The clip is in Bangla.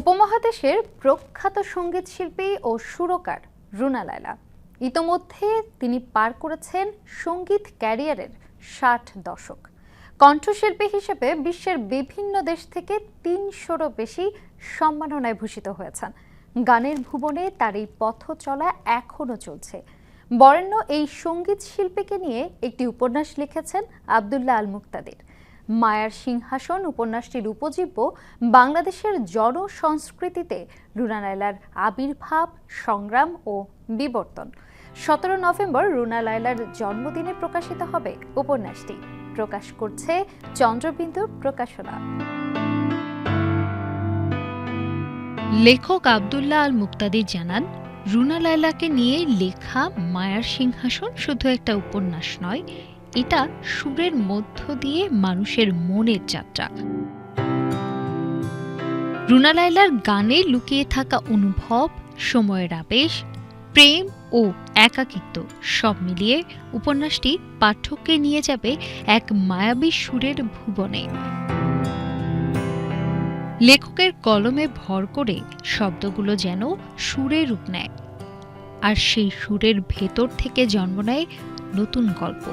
উপমহাদেশের প্রখ্যাত সংগীত শিল্পী ও সুরকার রুনা লায়লা। ইতোমধ্যে তিনি পার করেছেন সংগীত ক্যারিয়ারের ষাট দশক। কণ্ঠশিল্পী হিসেবে বিশ্বের বিভিন্ন দেশ থেকে তিনশোরও বেশি সম্মাননায় ভূষিত হয়েছেন। গানের ভুবনে তার এই পথ চলা এখনও চলছে। বরেণ্য এই সংগীত শিল্পীকে নিয়ে একটি উপন্যাস লিখেছেন আবদুল্লাহ আল মুক্তাদির মায়ার সিংহাসন উপন্যাসটির উপজীব্য বাংলাদেশের জনসংস্কৃতিতে রুনা লায়লার আবির্ভাব, সংগ্রাম ও বিবর্তন। সতেরো নভেম্বর রুনা লায়লার জন্মদিনে প্রকাশিত হবে উপন্যাসটি। প্রকাশ করছে চন্দ্রবিন্দু প্রকাশনা। লেখক আবদুল্লাহ আল মুক্তাদি জানান রুনা লায়লাকে নিয়ে লেখা মায়ার সিংহাসন শুধু একটা উপন্যাস নয় এটা সুরের মধ্য দিয়ে মানুষের মনের যাত্রা। রুনা লায়লার গানে লুকিয়ে থাকা অনুভব, সময়ের আবেশ, প্রেম ও একাকিত্ব সব মিলিয়ে উপন্যাসটি পাঠককে নিয়ে যাবে এক মায়াবী সুরের ভুবনে। লেখকের কলমে ভর করে শব্দগুলো যেন সুরে রূপ নেয়। আর সেই সুরের ভেতর থেকে জন্ম নেয় নতুন গল্প।